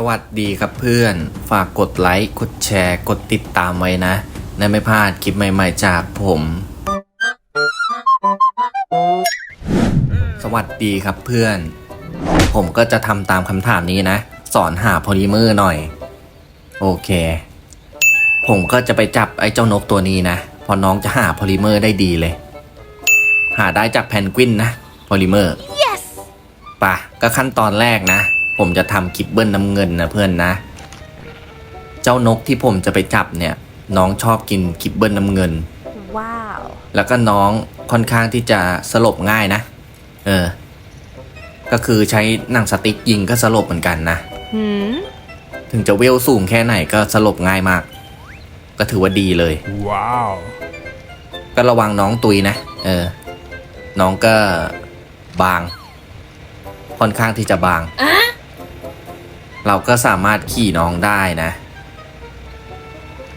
สวัสดีครับเพื่อน ฝากกดไลค์ กดแชร์ กดติดตามไว้นะในไม่พลาดคลิปใหม่ๆจากผม สวัสดีครับเพื่อน ผมก็จะทำตามคำถามนี้นะ สอนหาโพลิเมอร์หน่อย โอเค ผมก็จะไปจับไอ้เจ้านกตัวนี้นะเพอน้องจะหาโพลิเมอร์ได้ดีเลย หาได้จากแพนกวินนะ โพลิเมอร์ Yes! ปะก็ขั้นตอนแรกนะ ผมจะทำคลิปเบิ้ลน้ำเงินนะเพื่อนนะ เจ้านกที่ผมจะไปจับเนี่ย น้องชอบกินคลิปเบิ้ลน้ำเงิน Wow. แล้วก็น้องค่อนข้างที่จะสลบง่ายนะ เออ ก็คือใช้หนังสติ๊กยิงก็สลบเหมือนกันนะ Hmm? ถึงจะเวลสูงแค่ไหนก็สลบง่ายมาก ก็ถือว่าดีเลย Wow. ก็ระวังน้องตุยนะ เออ น้องก็บาง ค่อนข้างที่จะบาง เราก็สามารถขี่น้องได้นะ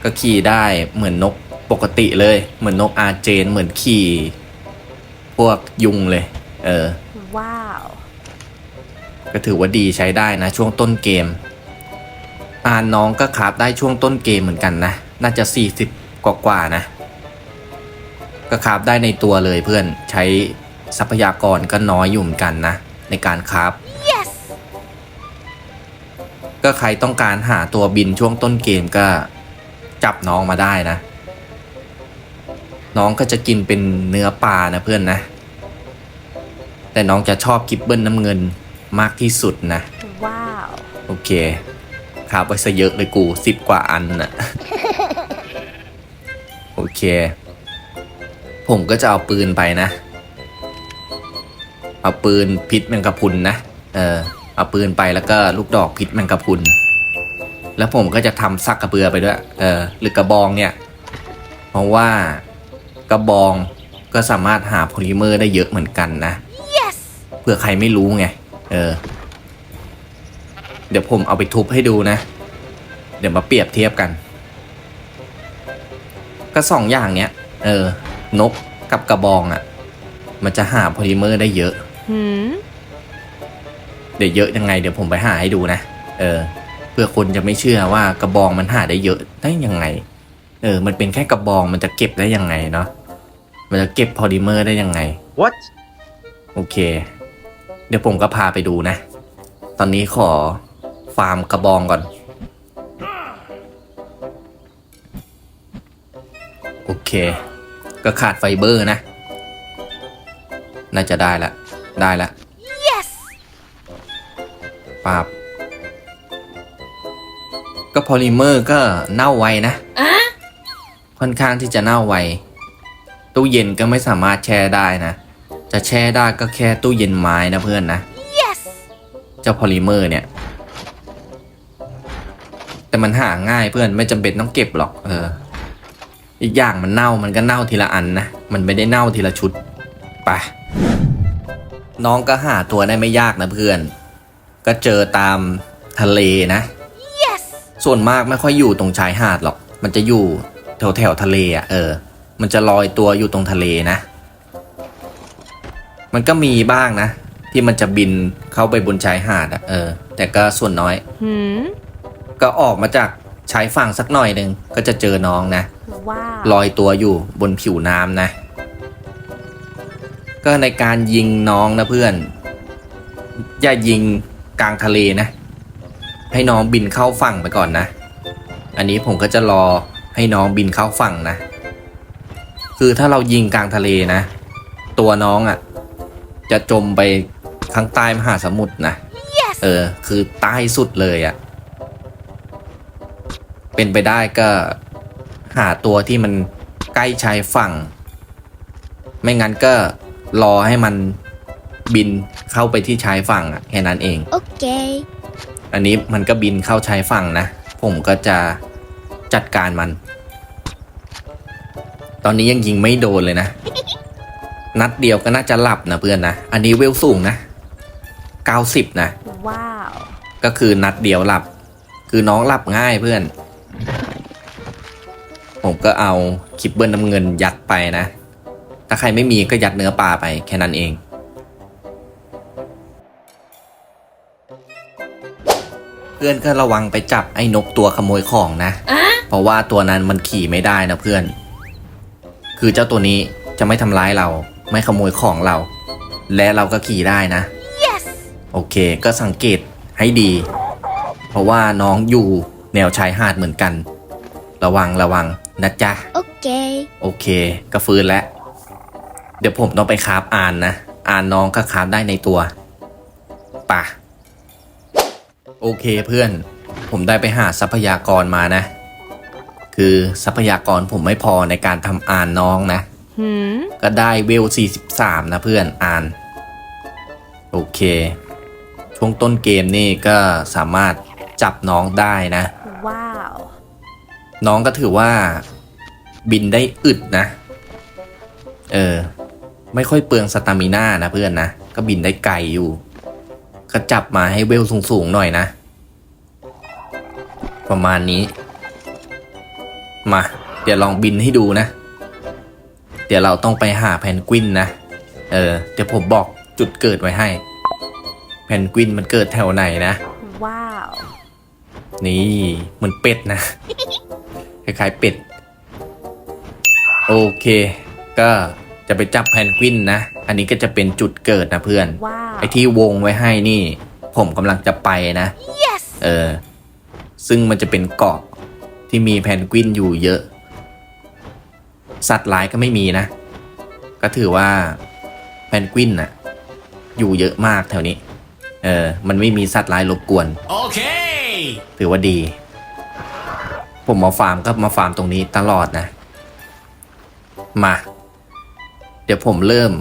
ก็ขี่ได้เหมือนนกปกติเลย เหมือนนกอาเจน เหมือนขี่ พวกยุงเลย เออ Wow. ก็ถือว่าดีใช้ได้นะ ช่วงต้นเกมอ่านน้องก็คราฟได้ช่วงต้นเกมเหมือนกันนะ น่าจะ 40 กว่ากว่าๆนะ ก็คราฟได้ในตัวเลยเพื่อนใช้ทรัพยากรก็น้อยอยู่เหมือนกันนะ ในการคราฟ Yes! ก็ใครต้องการหาตัวบินช่วงต้นเกมก็จับน้องมาได้นะ น้องก็จะกินเป็นเนื้อปลานะเพื่อนนะ แต่น้องจะชอบกิบเบิลน้ำเงินมากที่สุดนะ Wow. โอเคครับไว้ซะเยอะเลยกูสิบกว่าอันน่ะ โอเค ผมก็จะเอาปืนไปนะ เอาปืนพิษแมงกะพรุนนะ เออ เอาปืนไปแล้วก็ลูกดอกพิษแมงกะพรุน แล้วผมก็จะทำซักกระเบือไปด้วย เออหรือกระบองเนี่ย เพราะว่ากระบองก็สามารถหาโพลิเมอร์ได้เยอะเหมือนกันนะ Yes! เผื่อใครไม่รู้ไง เออ เดี๋ยวผมเอาไปทุบให้ดูนะ เดี๋ยวมาเปรียบเทียบกัน ก็สองอย่างเนี้ย เออ นกกับกระบองอะ่ะ มันจะหาโพลิเมอร์ได้เยอะ Hmm? เดี๋ยวเยอะยังไงเดี๋ยวผมไปหาให้ดูนะ เออ เพื่อคนจะไม่เชื่อว่ากระบองมันหาได้เยอะได้ยังไง เออ มันเป็นแค่กระบองมันจะเก็บได้ยังไงเนาะ มันจะเก็บโพลิเมอร์ได้ยังไง What? โอเค เดี๋ยวผมก็พาไปดูนะ ตอนนี้ขอฟาร์มกระบองก่อน โอเค ก็ขาดไฟเบอร์นะ น่าจะได้ละ ได้ละ Yes! ปาบก็พอลิเมอร์ก็เน่าไวนะ Huh? ค่อนข้างที่จะเน่าไวตู้เย็นก็ไม่สามารถแช่ได้นะ จะแช่ได้ก็แค่ตู้เย็นไม้นะเพื่อนนะ Yes! เจ้าพอลิเมอร์เนี่ย แต่มันหาง่ายเพื่อนไม่จำเป็นต้องเก็บหรอก เออ อีกอย่างมันเน่ามันก็เน่าทีละอันนะ มันไม่ได้เน่าทีละชุดไปน้องก็หาตัวได้ไม่ยากนะเพื่อน ก็เจอตามทะเลนะ Yes! ส่วนมากไม่ค่อยอยู่ตรงชายหาดหรอก มันจะอยู่แถวแถวๆทะเลอะเออ มันจะลอยตัวอยู่ตรงทะเลนะ มันก็มีบ้างนะ ที่มันจะบินเข้าไปบนชายหาดอะเออ แต่ก็ส่วนน้อย Hmm? ก็ออกมาจากชายฝั่งสักหน่อยหนึ่งก็จะเจอน้องนะ Wow. ลอยตัวอยู่บนผิวน้ำนะ ก็ในการยิงน้องนะเพื่อน อย่ายิง กลางทะเลนะ ให้น้องบินเข้าฝั่งไปก่อนนะ อันนี้ผมก็จะรอให้น้องบินเข้าฝั่งนะ คือถ้าเรายิงกลางทะเลนะ ตัวน้องอะ่ะ จะจมไปข้างใต้มหาสมุทรนะ Yes! เออ คือใต้สุดเลยอะ่ะ เป็นไปได้ก็หาตัวที่มันใกล้ชายฝั่ง ไม่งั้นก็รอให้มัน บินเข้าไปที่ชายฝั่งอะแค่นั้นเอง Okay. อันนี้มันก็บินเข้าชายฝั่งนะ ผมก็จะจัดการมัน ตอนนี้ยังยิงไม่โดนเลยนะ นัดเดียวก็น่าจะหลับนะเพื่อนนะ อันนี้เวลสูงนะ 90 นะ Wow. ก็คือนัดเดียวหลับ คือน้องหลับง่ายเพื่อน ผมก็เอาคลิปเบิลน้ำเงินยัดไปนะ ถ้าใครไม่มีก็ยัดเนื้อปลาไปแค่นั้นเอง เพื่อนก็ระวังไปจับไอ้นกตัวขโมยของนะ เพราะว่าตัวนั้นมันขี่ไม่ได้นะเพื่อน คือเจ้าตัวนี้จะไม่ทำร้ายเรา ไม่ขโมยของเรา และเราก็ขี่ได้นะ yes โอเค ก็สังเกตให้ดี เพราะว่าน้องอยู่แนวชายหาดเหมือนกัน ระวังระวังนะจ๊ะ okay โอเค ก็ฟื้นแล้ว เดี๋ยวผมต้องไปคาบอ่านนะ อ่านน้องก็คาบได้ในตัวป่ะ โอเคเพื่อน ผมได้ไปหาทรัพยากรมานะ คือทรัพยากรผมไม่พอในการทำอ่านน้องนะ หืมก็ได้เวล 43 นะเพื่อนอ่าน โอเค ช่วงต้นเกมนี่ก็สามารถจับน้องได้นะ ว้าว น้องก็ถือว่า บินได้อึดนะ เออ ไม่ค่อยเปลืองสตามิน่านะเพื่อนนะ ก็บินได้ไกลอยู่ ก็จับมาให้เวลสูงๆหน่อยนะ ประมาณนี้ มา เดี๋ยวลองบินให้ดูนะ เดี๋ยวเราต้องไปหาแพนกวินนะ เออ เดี๋ยวผมบอกจุดเกิดไว้ให้ แพนกวินมันเกิดแถวไหนนะ ว้าว นี่เหมือนเป็ดนะ คล้ายๆเป็ด โอเค ก็ จะไปจับแพนกวินนะ อันนี้ก็จะเป็นจุดเกิดนะเพื่อนว้าวไอ้ที่วงไว้ให้นี่ ผมกำลังจะไปนะ yes เออ ซึ่งมันจะเป็นเกาะที่มีแพนกวินอยู่เยอะ สัตว์ร้ายก็ไม่มีนะ ก็ถือว่าแพนกวินน่ะ อยู่เยอะมากแถวนี้ เออ มันไม่มีสัตว์ร้ายรบกวน Okay. ถือว่าดี ผมมาฟาร์มก็มาฟาร์มตรงนี้ตลอดนะ มาเดี๋ยวผมเริ่ม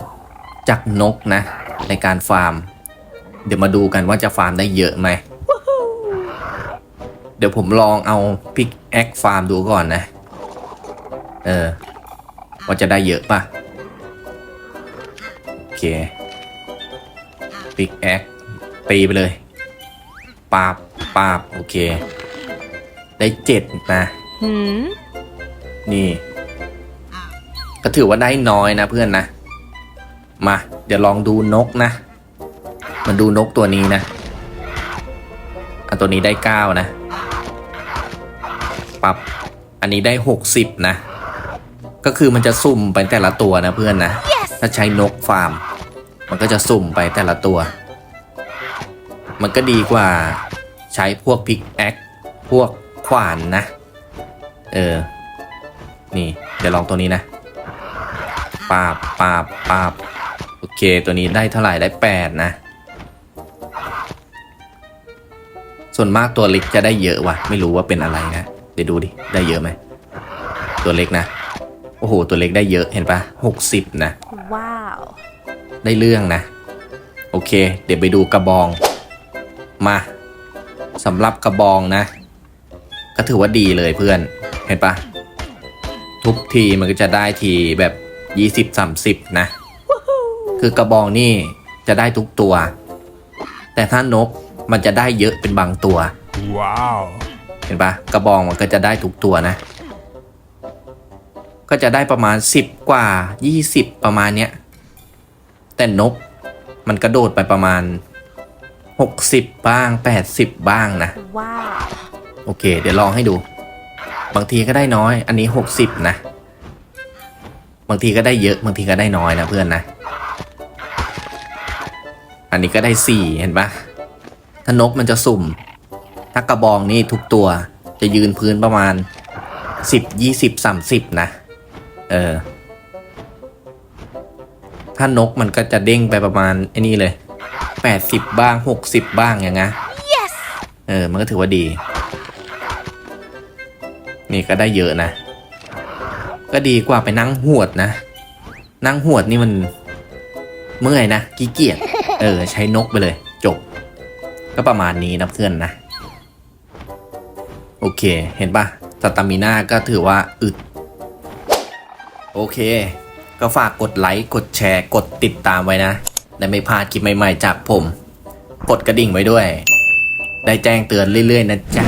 จากนกนะ ในการฟาร์ม เดี๋ยวมาดูกันว่าจะฟาร์มได้เยอะไหม เดี๋ยวผมลองเอาพิกแอคฟาร์มดูก่อนนะ เออ ว่าจะได้เยอะปะโอเคพิกแอคตีไปเลยปาบปาบโอเค ได้เจ็ดนะหืมนี่ ก็ถือว่าได้น้อยนะเพื่อนนะ มา เดี๋ยวลองดูนกนะมาดูนกตัวนี้นะอันตัวนี้ได้เก้านะปรับ อันนี้ได้หกสิบนะ ก็คือมันจะสุ่มไปแต่ละตัวนะเพื่อนนะ yes ถ้าใช้นกฟาร์ม มันก็จะสุ่มไปแต่ละตัว มันก็ดีกว่าใช้พวกพิกแอค พวกขวานนะ เออ นี่ เดี๋ยวลองตัวนี้นะ ปาบปาบปาบโอเค ตัวนี้ได้เท่าไหร่ได้แปดนะ ส่วนมากตัวเล็กจะได้เยอะว่ะ ไม่รู้ว่าเป็นอะไรนะ เดี๋ยวดูดิ ได้เยอะไหม ตัวเล็กนะ โอ้โห ตัวเล็กได้เยอะเห็นปะหกสิบนะ ว้าว ได้เรื่องนะ โอเค เดี๋ยวไปดูกระบอง มาสำหรับกระบองนะ ก็ถือว่าดีเลยเพื่อน เห็นปะทุกทีมันก็จะได้ทีแบบ ยี่สิบสามสิบนะ คือกระบองนี่จะได้ทุกตัว แต่ถ้านกมันจะได้เยอะเป็นบางตัว Wow. เห็นปะกระบองมันก็จะได้ทุกตัวนะ ก็จะได้ประมาณสิบกว่ายี่สิบประมาณเนี้ย แต่นกมันกระโดดไปประมาณหกสิบบ้างแปดสิบบ้างนะ ว้าว โอเค เดี๋ยวลองให้ดู บางทีก็ได้น้อย อันนี้หกสิบนะ บางทีก็ได้เยอะบางทีก็ได้น้อยนะเพื่อนนะ อันนี้ก็ได้สี่เห็นปะถ้านกมันจะสุ่ม ถ้ากระบองนี่ทุกตัวจะยืนพื้นประมาณสิบยี่สิบสามสิบนะ เออ ถ้านกมันก็จะเด้งไปประมาณไอ้นี่เลยแปดสิบบ้างหกสิบบ้างอย่างเงี้ย yes เออ มันก็ถือว่าดี นี่ก็ได้เยอะนะ ก็ดีกว่าไปนั่งหวดนะ นั่งหวดนี่มันเมื่อยนะขี้เกียจเออ ใช้นกไปเลย จบ ก็ประมาณนี้นะเพื่อนนะ โอเค เห็นปะสตามิน่าก็ถือว่าอึด โอเค ก็ฝากกดไลค์ กดแชร์ กดติดตามไว้นะได้ไม่พลาดคลิปใหม่ๆจากผม กดกระดิ่งไว้ด้วย ได้แจ้งเตือนเรื่อยๆนะจ๊ะ